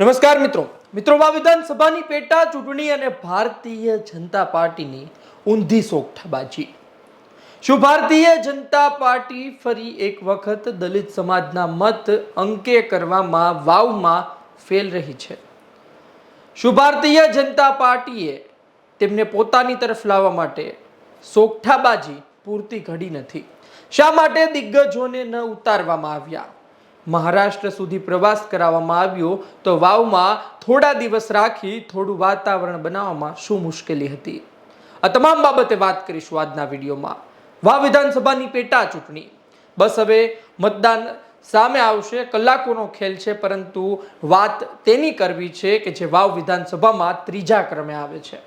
નમસ્કાર મિત્રો. મિત્રો આ વિધાનસભાની પેટા ચૂંટણી અને ભારતીય જનતા પાર્ટીની ઊંધી સોગઠાબાજી. શું ભારતીય જનતા પાર્ટી ફરી એક વખત દલિત સમાજના મત અંકે કરવામાં વાવમાં ફેલ રહી છે. શું ભારતીય જનતા પાર્ટીએ તેમને પોતાની તરફ લાવવા માટે સોગઠાબાજી પૂરતી ઘડી નથી. શા માટે દિગ્ગજોને ન ઉતારવામાં આવ્યા? મહારાષ્ટ્ર સુધી પ્રવાસ કરાવવામાં આવ્યો, તો વાવમાં થોડા દિવસ રાખી થોડું વાતાવરણ બનાવવામાં શું મુશ્કેલી હતી? આ તમામ બાબતે વાત કરીશું આજના વિડીયોમાં. વાવ વિધાનસભાની પેટા ચૂંટણી. બસ હવે મતદાન સામે આવશે, કલાકોનો ખેલ છે, પરંતુ વાત તેની કરવી છે કે જે વાવ વિધાનસભામાં ત્રીજા ક્રમે આવે છે.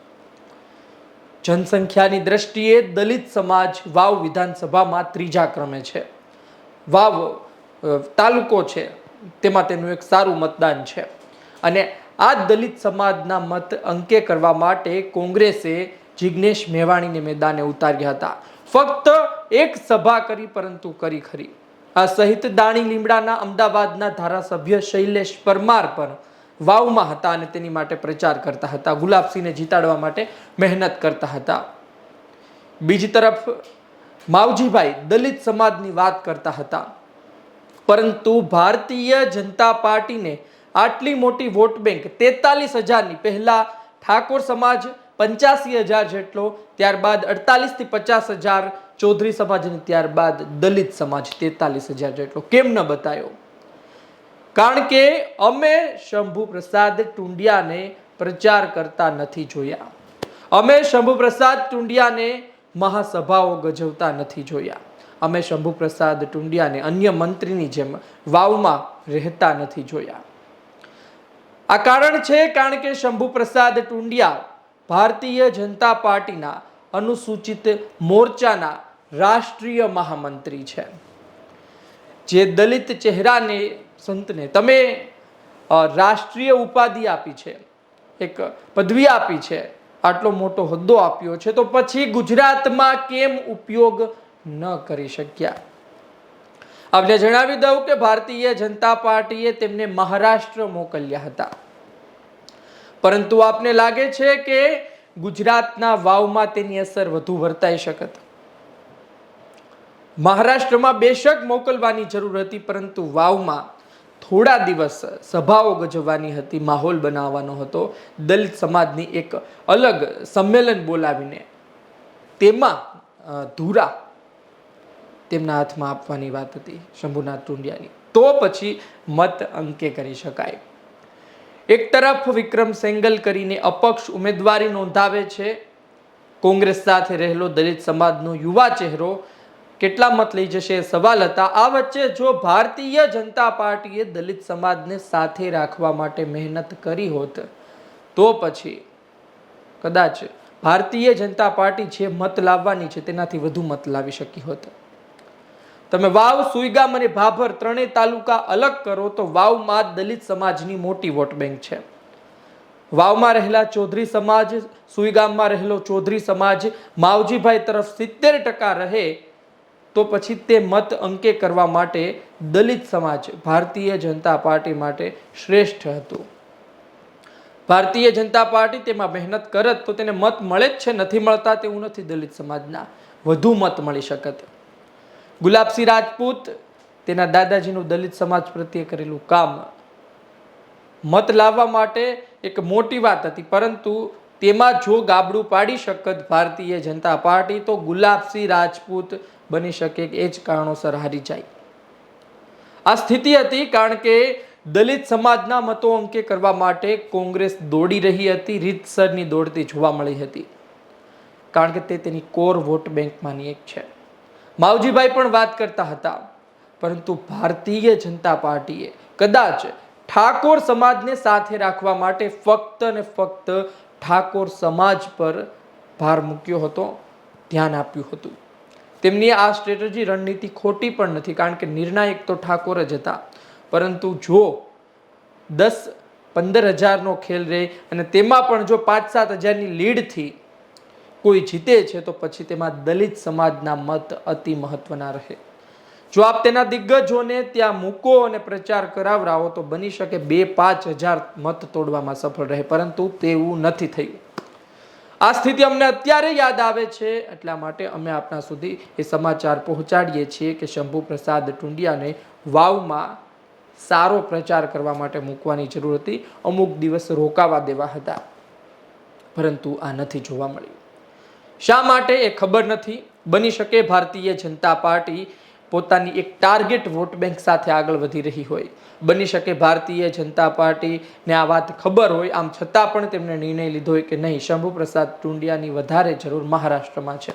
જનસંખ્યાની દ્રષ્ટિએ દલિત સમાજ વાવ વિધાનસભામાં ત્રીજા ક્રમે છે. વાવ તાલુકો છે તેમાં તેનું એક સારું મતદાન છે. અને આ દલિત સમાજના મત અંકે કરવા માટે કોંગ્રેસે જિજ્ઞેશ મેવાણીને મેદાને ઉતાર્યા હતા. ફક્ત એક સભા કરી, પરંતુ કરી ખરી. આ સહિત દાણી લીમડાના અમદાવાદના ધારાસભ્ય શૈલેષ પરમાર પણ વાવમાં હતા અને તેની માટે પ્રચાર કરતા હતા. ગુલાબસિંહને જીતાડવા માટે મહેનત કરતા હતા. બીજી તરફ, માવજીભાઈ દલિત સમાજની વાત કરતા હતા. પરંતુ ભારતીય જનતા પાર્ટીને આટલી મોટી વોટ બેંક તેતાલીસ હજારની પહેલા ઠાકોર સમાજ પંચ્યાસી હજાર જેટલો, ત્યારબાદ અડતાલીસથી પચાસ હજાર, ચૌધરી સમાજ અને ત્યારબાદ દલિત સમાજ તેતાલીસ હજાર જેટલો. કેમ ન બતાવ્યો કારણ કે અમે શંભુ પ્રસાદ ટુંડિયાને પ્રચાર કરતા નથી જોયા. અમે શંભુ પ્રસાદ ટુંડિયાને મહાસભાઓ ગજવતા નથી જોયા. અમે શંભુ પ્રસાદ ટુંડિયાને અન્ય મંત્રીની જેમ વાવમાં રહેતા નથી જોયા. આ કારણ છે કારણ કે શંભુ પ્રસાદ ટુંડિયા ભારતીય જનતા પાર્ટીના અનુસૂચિત મોરચાના રાષ્ટ્રીય મહામંત્રી છે. જે દલિત ચહેરાને સંતને તમે રાષ્ટ્રીય ઉપાધિ આપી છે, એક પદવી આપી છે આટલો મોટો હોદ્દો આપ્યો છે, તો પછી ગુજરાતમાં કેમ ઉપયોગ ન કરી શક્યા? આપને જણાવી દઉં કે ભારતીય જનતા પાર્ટીએ તેમને મહારાષ્ટ્ર મોકલ્યા હતા. પરંતુ આપને લાગે છે કે ગુજરાતના વાવમાં તેની અસર વધુ વર્તાઈ શકત? મહારાષ્ટ્રમાં બેશક મોકલવાની જરૂર હતી, પરંતુ વાવમાં થોડા દિવસ સભાઓ ગજવવાની હતી, માહોલ બનાવવાનો હતો. દલિત સમાજની એક અલગ સંમેલન બોલાવીને તેમાં ધૂરા તેમના હાથમાં આપવાની વાત હતી શંભુનાથ ટુંડિયાની. તો પછી મત અંકે કરી શકાય. એક તરફ વિક્રમ સેંગલ કરીને અપક્ષ ઉમેદવારી નોંધાવે છે. કોંગ્રેસ સાથે રહેલો દલિત સમાજનો યુવા ચહેરો કેટલા મત લઈ જશે? સવાલ હતા. આ વચ્ચે જો ભારતીય જનતા પાર્ટીએ દલિત સમાજને સાથે રાખવા માટે મહેનત કરી હોત, તો પછી કદાચ ભારતીય જનતા પાર્ટી જે મત લાવવાની છે તેનાથી વધુ મત લાવી શકી હોત. તમે વાવ, સુઈગામ અને ભાભર ત્રણેય તાલુકા અલગ કરો તો વાવમાં દલિત સમાજની મોટી વોટ બેંક છે. વાવમાં રહેલા ચૌધરી સમાજ, સુઈગામમાં રહેલો ચૌધરી સમાજ માવજીભાઈ તરફ સિત્તેર ટકા રહે તો પછી તે મત અંકે કરવા માટે દલિત સમાજ, ભારતીય જનતા પાર્ટી માટે શ્રેષ્ઠ હતું. ભારતીય જનતા પાર્ટી તેમાં મહેનત કરત તો તેને મત મળે જ છે, નથી મળતા તેવું નથી દલિત સમાજના વધુ મત મળી શકત. ગુલાબસિંહ રાજપૂત તેના દાદાજીનું દલિત સમાજ પ્રત્યે કરેલું કામ મત લાવવા માટે એક મોટી વાત હતી, પરંતુ તેમાં જો ગાબડું પાડી શકત ભારતીય જનતા પાર્ટી, તો ગુલાબસિંહ રાજપૂત બની શકે એ જ કારણોસર હારી જાય. આ સ્થિતિ હતી કારણ કે દલિત સમાજના મતો અંકે કરવા માટે કોંગ્રેસ દોડી રહી હતી, રીતસરની દોડતી જોવા મળી હતી. કારણ કે તે તેની કોર વોટ બેંકમાંની એક છે. માવજીભાઈ પણ વાત કરતા હતા, પરંતુ ભારતીય જનતા પાર્ટીએ કદાચ ઠાકોર સમાજને સાથે રાખવા માટે ફક્ત ને ફક્ત ઠાકોર સમાજ પર ભાર મૂક્યો હતો, ધ્યાન આપ્યું હતું. તેમની આ સ્ટ્રેટેજી રણનીતિ ખોટી પણ નથી, કારણ કે નિર્ણાયક તો ઠાકોર જ હતા. પરંતુ જો દસ પંદર હજારનો ખેલ રહે અને તેમાં પણ જો પાંચ સાત હજારની લીડથી કોઈ જીતે છે, તો પછી તેમાં દલિત સમાજના મત અતિ મહત્વના રહે. જો આપ તેના દિગ્ગજોને ત્યાં મૂકો અને પ્રચાર કરાવરાવો, તો બની શકે બે પાંચ હજાર મત તોડવામાં સફળ રહે, પરંતુ તેવું નથી થયું. આ સ્થિતિ અમને અત્યારે યાદ આવે છે, એટલા માટે અમે આપના સુધી એ સમાચાર પહોંચાડીએ છીએ કે શંભુ પ્રસાદ ટુંડિયાને વાવમાં સારો પ્રચાર કરવા માટે મૂકવાની જરૂર હતી. અમુક દિવસ રોકાવા દેવા હતા, પરંતુ આ નથી જોવા મળ્યું. શા માટે એ ખબર નથી? બની શકે ભારતીય જનતા પાર્ટી પોતાની એક ટાર્ગેટ વોટ બેંક સાથે આગળ વધી રહી હોય. બની શકે ભારતીય જનતા પાર્ટીને આ વાત ખબર હોય, આમ છતાં પણ તેમણે નિર્ણય લીધો હોય કે નહીં શંભુ પ્રસાદ ટુંડિયાની વધારે જરૂર મહારાષ્ટ્રમાં છે.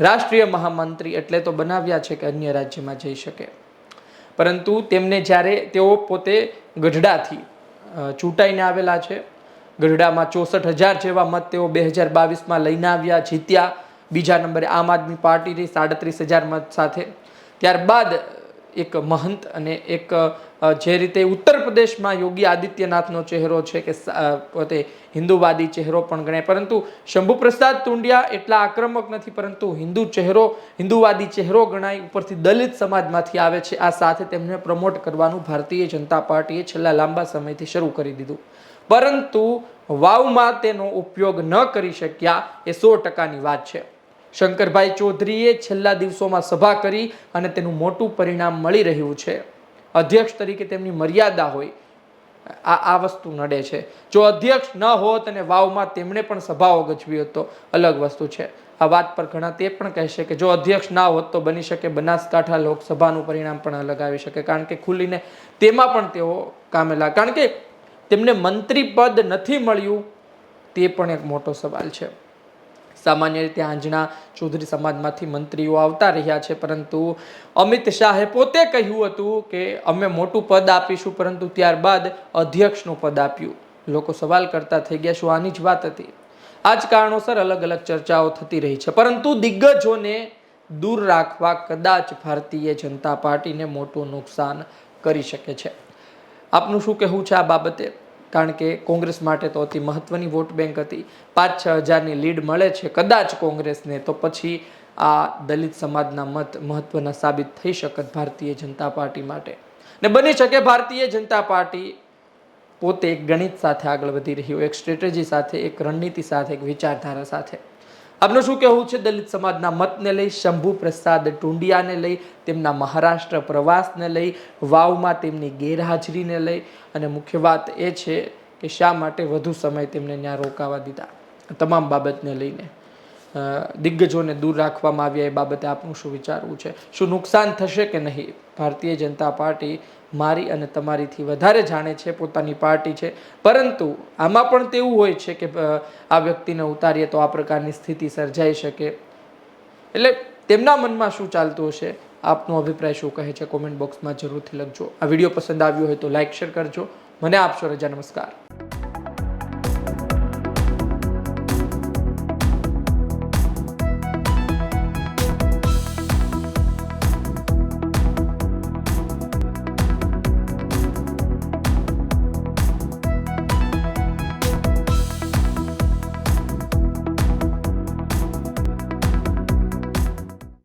રાષ્ટ્રીય મહામંત્રી એટલે તો બનાવ્યા છે કે અન્ય રાજ્યમાં જઈ શકે. પરંતુ તેમને જ્યારે તેઓ પોતે ગઢડાથી ચૂંટાઈને આવેલા છે. ગઢડામાં ચોસઠ હજાર જેવા મત તેઓ બે હજાર બાવીસમાં લઈને આવ્યા, જીત્યા. બીજા નંબરે આમ આદમી પાર્ટીની સાડત્રીસ હજાર મત સાથે ત્યારબાદ એક મહંત અને એક જે રીતે ઉત્તર પ્રદેશમાં યોગી આદિત્યનાથનો ચહેરો છે કે પોતે હિન્દુવાદી ચહેરો પણ ગણાય. પરંતુ શંભુપ્રસાદ તુંડિયા એટલા આક્રમક નથી, પરંતુ હિન્દુ ચહેરો, હિન્દુવાદી ચહેરો ગણાય, ઉપરથી દલિત સમાજમાંથી આવે છે. આ સાથે તેમને પ્રમોટ કરવાનું ભારતીય જનતા પાર્ટીએ છેલ્લા લાંબા સમયથી શરૂ કરી દીધું. પરંતુ વાવમાં તેનો ઉપયોગ ન કરી શક્યા એ સો ટકાની વાત છે. શંકરભાઈ ચૌધરીએ છેલ્લા દિવસોમાં સભા કરી અને તેનું મોટું પરિણામ મળી રહ્યું છે. અધ્યક્ષ તરીકે તેમની મર્યાદા હોય, આ આ વસ્તુ નડે છે. જો અધ્યક્ષ ન હોત અને વાવમાં તેમણે પણ સભાઓ ગજવી હોત તો અલગ વસ્તુ છે. આ વાત પર ઘણા તે પણ કહેશે કે જો અધ્યક્ષ ના હોત તો બની શકે બનાસકાંઠા લોકસભાનું પરિણામ પણ અલગ આવી શકે. કારણ કે ખુલીને તેમાં પણ તેઓ કામે કારણ કે તેમને મંત્રી પદ નથી મળ્યું, તે પણ એક મોટો સવાલ છે. સામાન્ય રીતે આંજણા ચૌધરી સમાજમાંથી મંત્રીઓ આવતા રહ્યા છે, પરંતુ અમિત શાહે પોતે કહ્યું હતું કે અમે મોટું પદ આપીશું, પરંતુ ત્યારબાદ અધ્યક્ષનું પદ આપ્યું. લોકો સવાલ કરતા થઈ ગયા, શું આની જ વાત હતી? આ જ કારણોસર અલગ અલગ ચર્ચાઓ થતી રહી છે, પરંતુ દિગ્ગજોને દૂર રાખવા કદાચ ભારતીય જનતા પાર્ટીને મોટું નુકસાન કરી શકે છે. આપનું શું કહેવું છે આ બાબતે? કારણ કે કોંગ્રેસ માટે તો અતિ મહત્વની વોટ બેંક હતી. પાંચ છ હજારની લીડ મળે છે કદાચ કોંગ્રેસને, તો પછી આ દલિત સમાજના મત મહત્વના સાબિત થઈ શકત ભારતીય જનતા પાર્ટી માટે. ને બની શકે ભારતીય જનતા પાર્ટી પોતે એક ગણિત સાથે આગળ વધી રહ્યું એક સ્ટ્રેટેજી સાથે, એક રણનીતિ સાથે, એક વિચારધારા સાથે. આપનું શું કહેવું છે? દલિત સમાજના મતને લઈ, શંભુ પ્રસાદ ટુંડિયાને લઈ, તેમના મહારાષ્ટ્ર પ્રવાસને લઈ, વાવમાં તેમની ગેરહાજરીને લઈ અને મુખ્ય વાત એ છે કે શા માટે વધુ સમય તેમને ત્યાં રોકાવા દીધા? તમામ બાબતને લઈને. દિગ્ગજોને દૂર રાખવામાં આવ્યા, એ બાબતે આપનું શું વિચારવું છે? શું નુકસાન થશે કે નહીં? ભારતીય જનતા પાર્ટી મારી અને તમારીથી વધારે જાણે છે, પોતાની પાર્ટી છે. પરંતુ આમાં પણ તેવું હોય છે કે આ વ્યક્તિને ઉતારીએ તો આ પ્રકારની સ્થિતિ સર્જાઈ શકે. એટલે તેમના મનમાં શું ચાલતું હશે? આપનો અભિપ્રાય શું કહે છે? કોમેન્ટ બોક્સમાં જરૂરથી લખજો. આ વીડિયો પસંદ આવ્યો હોય તો લાઈક, શેર કરજો. મને આપશો રજા. નમસ્કાર.